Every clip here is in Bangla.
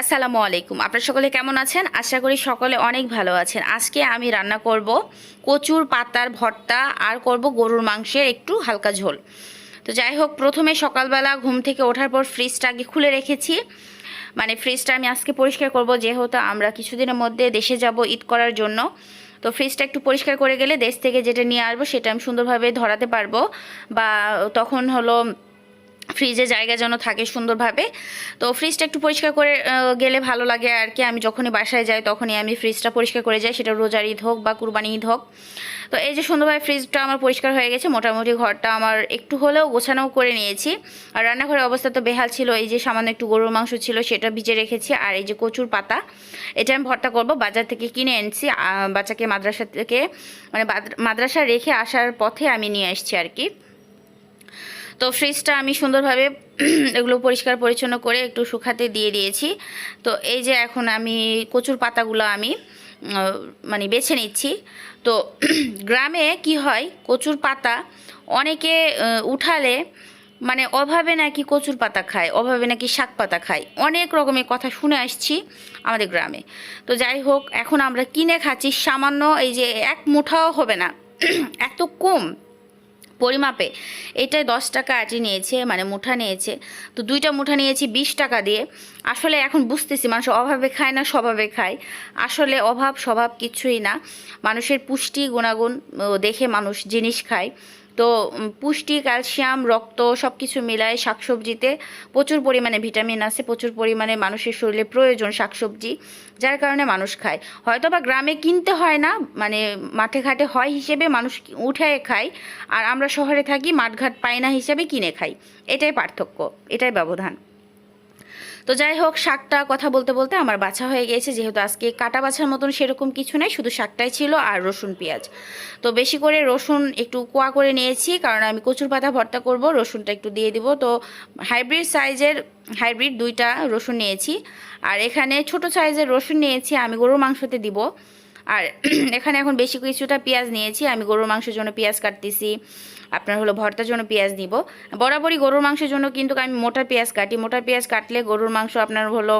আসসালামু আলাইকুম। আপনারা সকলে কেমন আছেন? আশা করি সকলে অনেক ভালো আছেন। আজকে আমি রান্না করব কচুর পাতার ভর্তা আর করব গরুর মাংসের একটু হালকা ঝোল। তো যাই হোক, প্রথমে সকালবেলা ঘুম থেকে ওঠার পর ফ্রিজটা আগে খুলে রেখেছি। মানে ফ্রিজটা আমি আজকে পরিষ্কার করব, যেহেতু আমরা কিছুদিনের মধ্যে দেশে যাব ঈদ করার জন্য। তো ফ্রিজটা একটু পরিষ্কার করে গেলে দেশ থেকে যেটা নিয়ে আসব, সেটা আমি সুন্দরভাবে ধরাতে পারব। বা তখন হলো ফ্রিজে জায়গা যেন থাকে সুন্দরভাবে। তো ফ্রিজটা একটু পরিষ্কার করে গেলে ভালো লাগে আর কি। আমি যখনই বাসায় যাই তখনই আমি ফ্রিজটা পরিষ্কার করে যাই। সেটা রোজার ঈদ হোক বা কুরবানি ঈদ হোক। তো এই যে সুন্দরভাবে ফ্রিজটা আমার পরিষ্কার হয়ে গেছে, মোটামুটি ঘরটা আমার একটু হলেও গোছানোও করে নিয়েছি। আর রান্নাঘরের অবস্থা তো বেহাল ছিল, এই যে সামান্য একটু গরুর মাংস ছিল সেটা ভিজে রেখেছি। আর এই যে কচুর পাতা, এটা আমি ভর্তা করব। বাজার থেকে কিনে এনেছি বাচ্চাকে মাদ্রাসা থেকে মানে মাদ্রাসা রেখে আসার পথে আমি নিয়ে আসছি আর কি। তো ফ্রিজটা আমি সুন্দরভাবে এগুলো পরিষ্কার পরিচ্ছন্ন করে একটু শুকাতে দিয়ে দিয়েছি। তো এই যে এখন আমি কচুর পাতাগুলো আমি মানে বেছে নিচ্ছি। তো গ্রামে কি হয়, কচুর পাতা অনেকে উঠালে মানে অভাবে নাকি কচুর পাতা খায়, অভাবে নাকি শাক পাতা খায়। অনেক রকমের কথা শুনে আসছি আমাদের গ্রামে। তো যাই হোক, এখন আমরা কিনে খাচ্ছি, সামান্য এই যে এক মুঠাও হবে না। এত কম। পরিমাপে। এটা দশ টাকা আটি নিয়েছে মানে মুঠা নিয়েছে। তো দুইটা মুঠা নিয়েছি বিশ টাকা দিয়ে। আসলে এখন বুঝতেছি, মানুষ অভাবে খায় না, স্বভাবে খায়। আসলে অভাব, স্বভাব কিছুই না। মানুষের পুষ্টি, গুণাগুণ দেখে মানুষ জিনিস খায়। তো পুষ্টি, ক্যালসিয়াম, রক্ত সব কিছু মিলায় শাকসবজিতে প্রচুর পরিমাণে ভিটামিন আছে, প্রচুর পরিমাণে মানুষের শরীরে প্রয়োজন শাকসবজি, যার কারণে মানুষ খায়। হয়তো বা গ্রামে কিনতে হয় না মানে মাঠে ঘাটে হয় হিসেবে মানুষ উঠায় উঠে খায়, আর আমরা শহরে থাকি, মাঠঘাট পাই না হিসেবে কিনে খাই। এটাই পার্থক্য, এটাই ব্যবধান। তো যাই হোক, শাকটা কথা বলতে বলতে আমার বাছা হয়ে গিয়েছে। যেহেতু আজকে কাটা বাছার মতন সেরকম কিছু নাই, শুধু শাকটাই ছিল আর রসুন, পেঁয়াজ। তো বেশি করে রসুন একটু কোয়া করে নিয়েছি, কারণ আমি কচুর পাতা ভর্তা করব, রসুনটা একটু দিয়ে দিব। তো হাইব্রিড সাইজের, হাইব্রিড দুইটা রসুন নিয়েছি। আর এখানে ছোট সাইজের রসুন নিয়েছি, আমি গরুর মাংসতে দিব। আর এখানে এখন বেশি কিছুটা পেঁয়াজ নিয়েছি। আমি গরুর মাংসের জন্য পেঁয়াজ কাটতেছি। আপনার হলো ভর্তার জন্য পেঁয়াজ নিব। বরাবরই গরুর মাংসের জন্য কিন্তু আমি মোটা পেঁয়াজ কাটি। মোটা পেঁয়াজ কাটলে গরুর মাংস আপনার হলো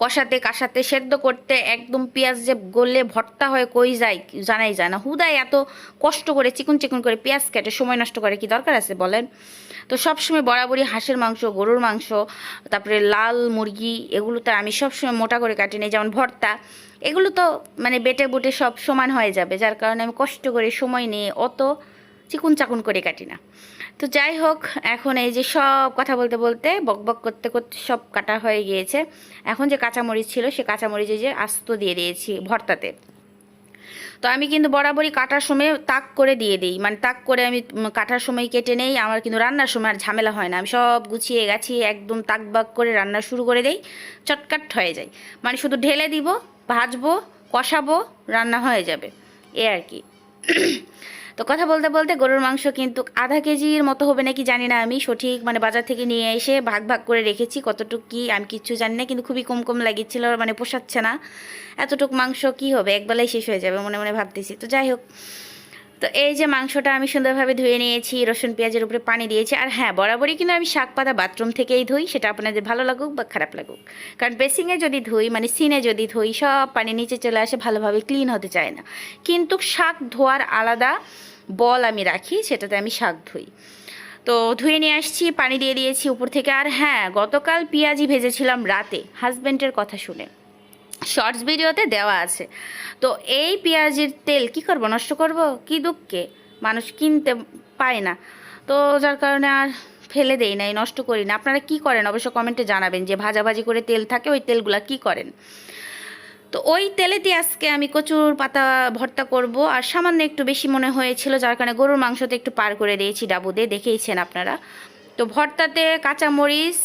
কষাতে কাষাতে সেদ্ধ করতে একদম পেঁয়াজ যে গলে ভর্তা হয়ে কই যায় জানাই যায় না। হুদায় এত কষ্ট করে চিকুন চিকুন করে পেঁয়াজ কেটে, সময় নষ্ট করে, কি দরকার আছে বলেন? তো সবসময় বরাবরই হাঁসের মাংস, গরুর মাংস, তারপরে লাল মুরগি, এগুলো এগুলোতে আমি সবসময় মোটা করে কাটি নিই, যেমন ভর্তা। এগুলো তো মানে বেটে বুটে সব সমান হয়ে যাবে, যার কারণে আমি কষ্ট করে সময় নিয়ে অত চিকুন চাকুন করে কাটি না। তো যাই হোক, এখন এই যে সব কথা বলতে বলতে, বক বক করতে করতে সব কাটা হয়ে গিয়েছে। এখন যে কাঁচামরিচ ছিল, সে কাঁচামরিচ যে আস্ত দিয়ে দিয়েছি ভর্তাতে। তো আমি কিন্তু বরাবরই কাটার সময় তাক করে দিয়ে দিই। মানে তাক করে আমি কাটার সময় কেটে নেই, আমার কিন্তু রান্নার সময় আর ঝামেলা হয় না। আমি সব গুছিয়ে গাছিয়ে একদম তাক বাক করে রান্না শুরু করে দেই, চটকাট হয়ে যায়। মানে শুধু ঢেলে দিব, ভাজবো, কষাবো, রান্না হয়ে যাবে। এ আর কি। তো কথা বলতে বলতে গরুর মাংস কিন্তু আধা কেজির মতো হবে নাকি জানি না আমি। সঠিক মানে বাজার থেকে নিয়ে এসে ভাগ ভাগ করে রেখেছি। কতটুকু কি আমি কিচ্ছু জানি না, কিন্তু খুবই কম কম লাগিয়েছিল মানে পোষাচ্ছে না। এতটুক মাংস কি হবে? একবেলায় শেষ হয়ে যাবে মনে মনে ভাবতেছি। তো যাই হোক তো এই যে মাংসটা আমি সুন্দরভাবে ধুয়ে নিয়েছি, রসুন, পেঁয়াজের উপরে পানি দিয়েছি, আর হ্যাঁ বরাবরই কিন্তু আমি শাক পাতা বাথরুম থেকেই ধুই, সেটা আপনাদের ভালো লাগুক বা খারাপ লাগুক। কারণ বেসিংয়ে যদি ধুই মানে সিনে যদি ধুই, সব পানি নিচে চলে আসে, ভালোভাবে ক্লিন হতে চায় না। কিন্তু শাক ধোয়ার আলাদা বল আমি রাখি, সেটাতে আমি শাক ধুই। তো ধুয়ে নিয়ে আসছি, পানি দিয়ে দিয়েছি উপর থেকে, আর হ্যাঁ গতকাল পেঁয়াজি ভেজেছিলাম রাতে হাজব্যান্ডের কথা শুনে। শর্টস ভিডিওতে দেওয়া আছে। তো এই পেঁয়াজের তেল কি করব? নষ্ট করব? কি দুঃখে? মানুষ কিনতে পায় না। তো যার কারণে আর ফেলে দেই নাই, নষ্ট করি না। আপনারা কি করেন? অবশ্য কমেন্টে জানাবেন যে ভাজাভাজি করে তেল থাকে, ওই তেলগুলা কি করেন? তো ওই তেলেতে আজকে আমি কচুর পাতা ভর্তা করব। আর সামান্য একটু বেশি মনে হয়েছিল, যার কারণে গরুর মাংসতে একটু পার করে দিয়েছি, ডাবু দিয়ে দেখেইছেন আপনারা। তো ভর্তাতে কাঁচামরিচ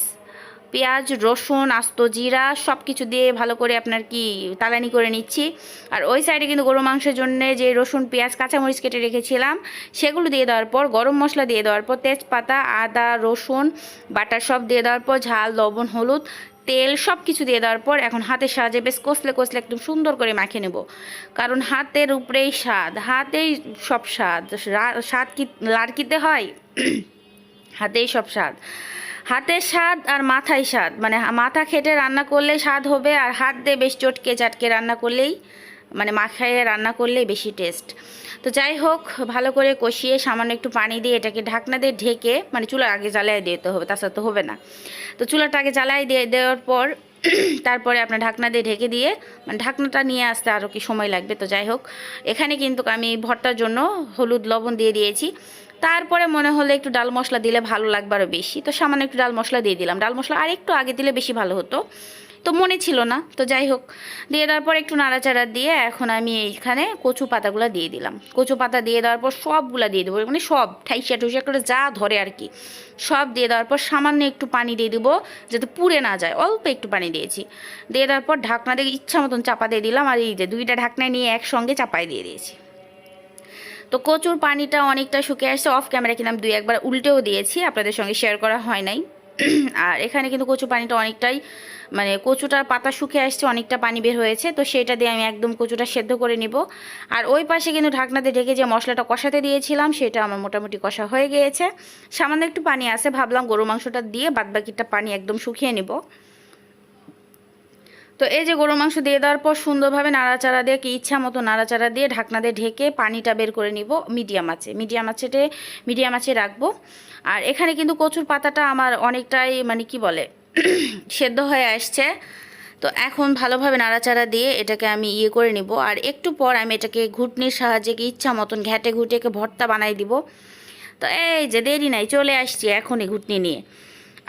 পেঁয়াজ, রসুন, আস্ত জিরা সব কিছু দিয়ে ভালো করে আপনার কি তালানি করে নিচ্ছি। আর ওই সাইডে কিন্তু গরু মাংসের জন্য যে রসুন, পেঁয়াজ, কাঁচামরিচ কেটে রেখেছিলাম, সেগুলো দিয়ে দেওয়ার পর, গরম মশলা দিয়ে দেওয়ার পর, তেজপাতা, আদা, রসুন, বাটার সব দিয়ে দেওয়ার পর, ঝাল, লবণ, হলুদ, তেল সব কিছু দিয়ে দেওয়ার পর, এখন হাতের সাহায্যে বেশ কষলে কষলে একদম সুন্দর করে মাখিয়ে নেব। কারণ হাতের উপরেই স্বাদ, হাতেই সব স্বাদ স্বাদ কি, লাড়কিতে হয়? হাতেই সব স্বাদ। হাতের স্বাদ আর মাথায় স্বাদ। মানে মাথা খেটে রান্না করলে স্বাদ হবে আর হাত দিয়ে বেশ চটকে চাটকে রান্না করলেই মানে মাখায় রান্না করলেই বেশি টেস্ট তো যাই হোক, ভালো করে কষিয়ে সামান্য একটু পানি দিয়ে এটাকে ঢাকনা দিয়ে ঢেকে মানে চুলার আগে জ্বালাই দিতে হবে, তাছাড়া তো হবে না। তো চুলাটা আগে জ্বালাই দিয়ে দেওয়ার পর, তারপরে আপনার ঢাকনা দিয়ে ঢেকে দিয়ে মানে ঢাকনাটা নিয়ে আসতে আরও কি সময় লাগবে, তো যাই হোক। এখানে কিন্তু আমি ভর্তার জন্য হলুদ, লবণ দিয়ে দিয়েছি। তারপরে মনে হলো একটু ডাল মশলা দিলে ভালো লাগবে আরও বেশি। তো সামান্য একটু ডাল মশলা দিয়ে দিলাম। ডাল মশলা আর একটু আগে দিলে বেশি ভালো হতো। তো মনে ছিল না। তো যাই হোক, দিয়ে দেওয়ার পর একটু নাড়াচাড়া দিয়ে এখন আমি এইখানে কচু পাতাগুলো দিয়ে দিলাম। কচু পাতা দিয়ে দেওয়ার পর সবগুলো দিয়ে দেবো। মানে সব ঠাইসা টুইসা করে যা ধরে আর কি। সব দিয়ে দেওয়ার পর সামান্য একটু পানি দিয়ে দেবো যাতে পুড়ে না যায়। অল্প একটু পানি দিয়েছি। দিয়ে দেওয়ার পর ঢাকনা দিয়ে ইচ্ছা মতন চাপা দিয়ে দিলাম। আর এই যে দুইটা ঢাকনা নিয়ে একসঙ্গে চাপাই দিয়ে দিয়েছি। তো কচুর পানিটা অনেকটা শুকিয়ে আসছে। অফ ক্যামেরা আমি দুই একবার উল্টেও দিয়েছি, আপনাদের সঙ্গে শেয়ার করা হয় নাই। আর এখানে কিন্তু কচু পানিটা অনেকটাই মানে কচুটার পাতা শুকিয়ে আসছে, অনেকটা পানি বের হয়েছে। তো সেটা দিয়ে আমি একদম কচুটা সেদ্ধ করে নিব। আর ওই পাশে কিন্তু ঢাকনাতে ঢেকে যে মশলাটা কষাতে দিয়েছিলাম, সেটা আমার মোটামুটি কষা হয়ে গিয়েছে। সামান্য একটু পানি আছে, ভাবলাম গরু মাংসটা দিয়ে বাদবাকিটা পানি একদম শুকিয়ে নিব। তো এই যে গরু মাংস দিয়ে দেওয়ার পর সুন্দরভাবে নাড়াচাড়া দিয়ে, কি ইচ্ছা মতো নাড়াচাড়া দিয়ে ঢাকনা দিয়ে ঢেকে পানিটা বের করে নিব মিডিয়াম আছে মিডিয়াম আছেটে মিডিয়াম আছে রাখব। আর এখানে কিন্তু কচুর পাতাটা আমার অনেকটাই মানে কি বলে, সেদ্ধ হয়ে আসছে। তো এখন ভালোভাবে নাড়াচাড়া দিয়ে এটাকে আমি ইয়ে করে নিব। আর একটু পর আমি এটাকে ঘুটনির সাহায্যে, কি ইচ্ছা মতন ঘ্যাটে ঘুটেকে ভর্তা বানাই দিব। তো এই যে দেরি নাই, চলে আসছি এখনই ঘুটনি নিয়ে।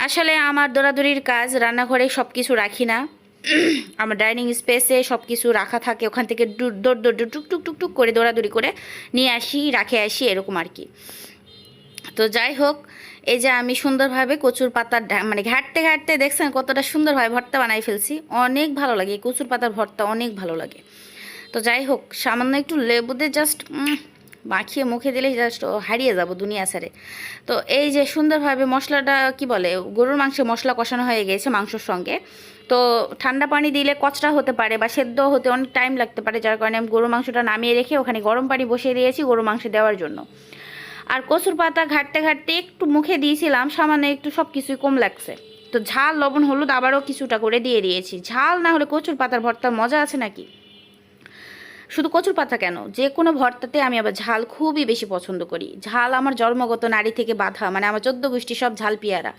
আসলে আমার দৌড়াদৌড়ির কাজ, রান্নাঘরে সব কিছু রাখি না। আমার ডাইনিং স্পেসে সব কিছু রাখা থাকে, ওখান থেকে দৌড় দৌড় টুক টুক টুক টুক করে দৌড়াদৌড়ি করে নিয়ে আসি, রাখে আসি, এরকম আর কি। তো যাই হোক, এই যে আমি সুন্দরভাবে কচুর পাতার মানে ঘাটতে ঘাটতে দেখছেন কতটা সুন্দরভাবে ভর্তা বানাই ফেলছি, অনেক ভালো লাগে কচুর পাতার ভর্তা অনেক ভালো লাগে। তো যাই হোক, সামান্য একটু লেবুদের জাস্ট মাখিয়ে মুখে দিলেই জাস্ট হারিয়ে যাব দুনিয়া সারে তো এই যে সুন্দরভাবে মশলাটা কি বলে, গরুর মাংসে মশলা কষানো হয়ে গেছে মাংসর সঙ্গে। তো ঠান্ডা পানি দিলে কচটা হতে পারে বা সেদ্ধ হতে অনেক টাইম লাগতে পারে, যার কারণে আমি গরুর মাংসটা নামিয়ে রেখে ওখানে গরম পানি বসিয়ে দিয়েছি গরুর মাংস দেওয়ার জন্য। আর কচুর পাতা ঘাটতে ঘাটতে একটু মুখে দিয়েছিলাম, সামান্য একটু সব কিছুই কম লাগছে। তো ঝাল, লবণ, হলুদ আবারও কিছুটা করে দিয়ে দিয়েছি। ঝাল না হলে কচুর পাতার ভর্তার মজা আছে নাকি? শুধু কচুর পাতা কেন? যে কোনো ভর্তাতে আমি আবার ঝাল খুবই বেশি পছন্দ করি। ঝাল আমার জন্মগত নারী থেকে বাধা মানে আমার চোদ্দ গোষ্ঠী সব ঝাল পিয়ারা।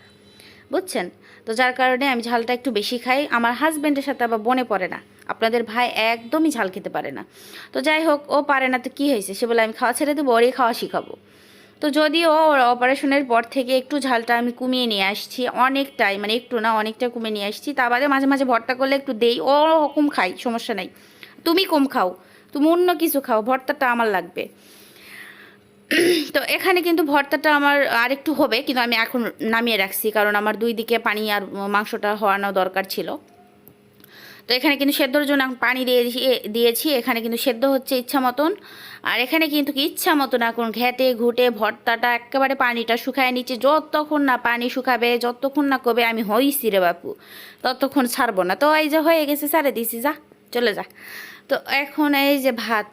বুঝছেন? তো যার কারণে আমি ঝালটা একটু বেশি খাই। আমার হাজব্যান্ডের সাথে আবার বনে পড়ে না। আপনাদের ভাই একদমই ঝাল খেতে পারে না। তো যাই হোক, ও পারে না তো কী হয়েছে? সে বলে, আমি খাওয়া ছেড়ে দেবো, ওরই খাওয়া শিখাবো। তো যদিও ওর অপারেশনের পর থেকে একটু ঝালটা আমি কমিয়ে নিয়ে আসছি, অনেকটাই মানে একটু না, অনেকটা কমিয়ে নিয়ে আসছি। তা বাদে মাঝে মাঝে ভর্তা করলে একটু দেই, ও কম খাই সমস্যা নাই। তুমি কম খাও। তুমি অন্য কিছু খাও, ভর্তাটা আমার লাগবে। তো এখানে কিন্তু ভর্তাটা আমার আরেকটু হবে, কিন্তু আমি এখন নামিয়ে রাখছি, কারণ আমার দুই দিকে পানি আর মাংসটা হওয়ানো দরকার ছিল। তো এখানে কিন্তু সেদ্ধর জন্য পানি দিয়ে- দিয়েছি, এখানে কিন্তু সেদ্ধ হচ্ছে ইচ্ছা মতন। আর এখানে কিন্তু কি ইচ্ছা মতন এখন ঘেটে, ঘুটে ভর্তাটা একেবারে পানিটা শুকায় নিচ্ছে যতক্ষণ না পানি শুকাবে, যতক্ষণ না কবে আমি হইছি রে বাপু, ততক্ষণ ছাড়বো না। তো এই যে হয়ে গেছে ছাড়ে দিছি, যা, চলে যা। তো এখন এই যে ভাত,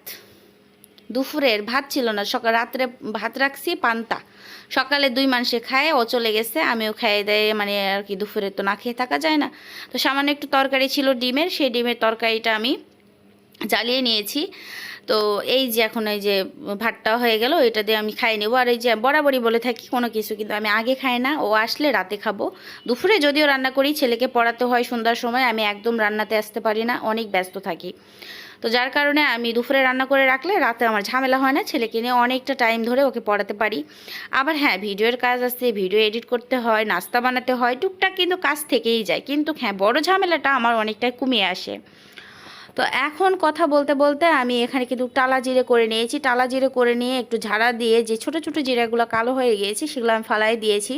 দুপুরের ভাত ছিল না, সকাল রাত্রে ভাত রাখছি, পান্তা। সকালে দুই মানুষে খায়, ও চলে গেছে, আমিও খাইয়ে দেয় মানে আর কি দুপুরে তো না খেয়ে থাকা যায় না। তো সামান্য একটু তরকারি ছিল ডিমের, সেই ডিমের তরকারিটা আমি জ্বালিয়ে নিয়েছি। তো এই যে এখন এই যে ভাতটা হয়ে গেল, এটা দিয়ে আমি খাই নেব। আর এই যে বরাবরই বলে থাকি, কোনো কিছু কিন্তু আমি আগে খাই না, ও আসলে রাতে খাব। দুপুরে যদিও রান্না করি, ছেলেকে পড়াতে হয় সন্ধ্যার সময়, আমি একদম রান্নাতে আসতে পারি না, অনেক ব্যস্ত থাকি। তো যার কারণে আমি দুপুরে রান্না করে রাখলে রাতে আমার ঝামেলা হয় না, ছেলেকে নিয়ে অনেকটা টাইম ধরে ওকে পড়াতে পারি। আবার হ্যাঁ ভিডিওর কাজ আছে, ভিডিও এডিট করতে হয়, নাস্তা বানাতে হয়, টুকটাক কিন্তু কাজ থেকেই যায়। কিন্তু হ্যাঁ বড় ঝামেলাটা আমার অনেকটাই কমিয়ে আসে। তো এখন কথা বলতে বলতে আমি এখানে কিন্তু টালা জিরে করে নিয়েছি। টালা জিরে করে নিয়ে একটু ঝাড়া দিয়ে যে ছোট ছোট জিরাগুলো কালো হয়ে গিয়েছে, সেগুলো আমি ফালাই দিয়েছি।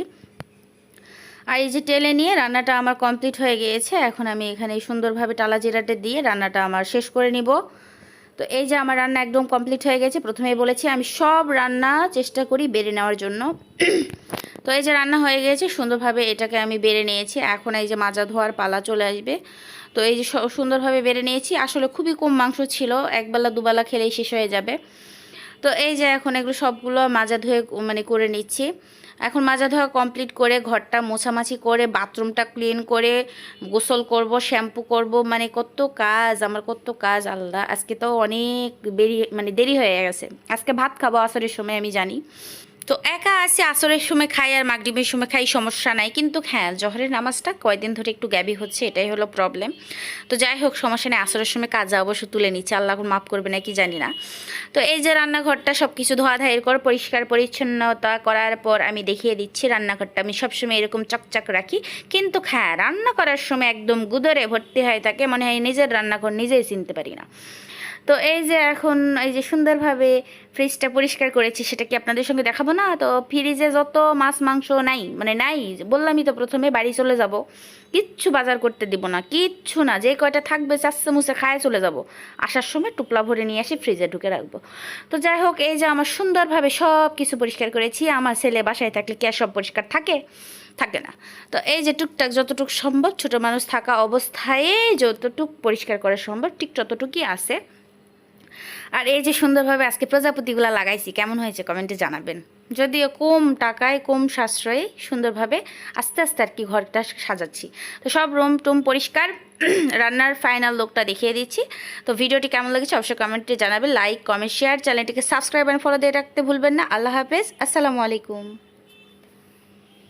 আর এই যে টেলে নিয়ে রান্নাটা আমার কমপ্লিট হয়ে গিয়েছে, এখন আমি এখানে সুন্দরভাবে টালা জিরাটা দিয়ে রান্নাটা আমার শেষ করে নিব। তো এই যে আমার রান্না একদম কমপ্লিট হয়ে গেছে, প্রথমেই বলেছি আমি সব রান্না চেষ্টা করি বেড়ে নেওয়ার জন্য। তো এই যে রান্না হয়ে গেছে, সুন্দরভাবে এটাকে আমি বেড়ে নিয়েছি, এখন এই যে মাজা ধোয়ার পালা চলে আসবে। তো এই যে সুন্দরভাবে বেড়ে নিয়েছি, আসলে খুবই কম মাংস ছিল, একবেলা দুবেলা খেলেই শেষ হয়ে যাবে। তো এই যে এখন এগুলো সবগুলো মাজা ধুয়ে মানে করে নিচ্ছি। এখন মাজা ধোয়া কমপ্লিট করে, ঘরটা মোছামাছি করে বাথরুমটা ক্লিন করে, গোসল করব শ্যাম্পু করব মানে কত কাজ, আমার কত কাজ আলাদা আজকে তো অনেক বেরি মানে দেরি হয়ে গেছে। আজকে ভাত খাব আসরের সময়, আমি জানি। তো একা আছে, আসরের সময় খাই আর মাগরিবের সময় খাই, সমস্যা নাই। কিন্তু হ্যাঁ জহরের নামাজটা কয়দিন ধরে একটু গ্যাবি হচ্ছে, এটাই হলো প্রবলেম তো যাই হোক, সমস্যা নেই, আসরের সময় কাজে অবশ্য তুলে নিচ্ছে, আল্লাহ মাফ করবে না কি জানি না। তো এই যে রান্নাঘরটা সব কিছু ধোয়া ধায়ের কর পরিষ্কার পরিচ্ছন্নতা করার পর আমি দেখিয়ে দিচ্ছি রান্নাঘরটা। আমি সবসময় এরকম চকচক রাখি, কিন্তু হ্যাঁ রান্না করার সময় একদম গুদরে ভর্তি হয়ে থাকে, মনে হয় নিজের রান্নাঘর নিজেই চিনতে পারি না। তো এই যে এখন, এই যে সুন্দরভাবে ফ্রিজটা পরিষ্কার করেছি, সেটা কি আপনাদের সঙ্গে দেখাবো না? তো ফ্রিজে যত মাছ, মাংস নাই মানে নাই, বললামই তো প্রথমে বাড়ি চলে যাব। কিচ্ছু বাজার করতে দিব না, কিচ্ছু না, যে কয়টা থাকবে চাচ্ছে মুছে খায় চলে যাব। আসার সময় টুপলা ভরে নিয়ে আসি ফ্রিজে ঢুকে রাখব। তো যাই হোক, এই যে আমার সুন্দরভাবে সব কিছু পরিষ্কার করেছি, আমার ছেলে বাসায় থাকলে কি সব পরিষ্কার থাকে? থাকে না। তো এই যে টুকটাক যতটুক সম্ভব, ছোট মানুষ থাকা অবস্থায় যতটুক পরিষ্কার করা সম্ভব, ঠিক ততটুকুই আছে। আর এই যে সুন্দরভাবে আজকে প্রজাপতিগুলো লাগাইছি, কেমন হয়েছে কমেন্টে জানাবেন। যদিও কম টাকায়, কম সাশ্রয়ে সুন্দরভাবে আস্তে আস্তে আর কি ঘরটা সাজাচ্ছি। তো সব রুম টুম পরিষ্কার, রান্নার ফাইনাল লোকটা দেখিয়ে দিচ্ছি। তো ভিডিওটি কেমন লেগেছে অবশ্যই কমেন্টে জানাবেন। লাইক কমেন্ট শেয়ার চ্যানেলটিকে সাবস্ক্রাইব অ্যান্ড ফলো দিয়ে রাখতে ভুলবেন না। আল্লাহ হাফেজ, আসসালামু আলাইকুম।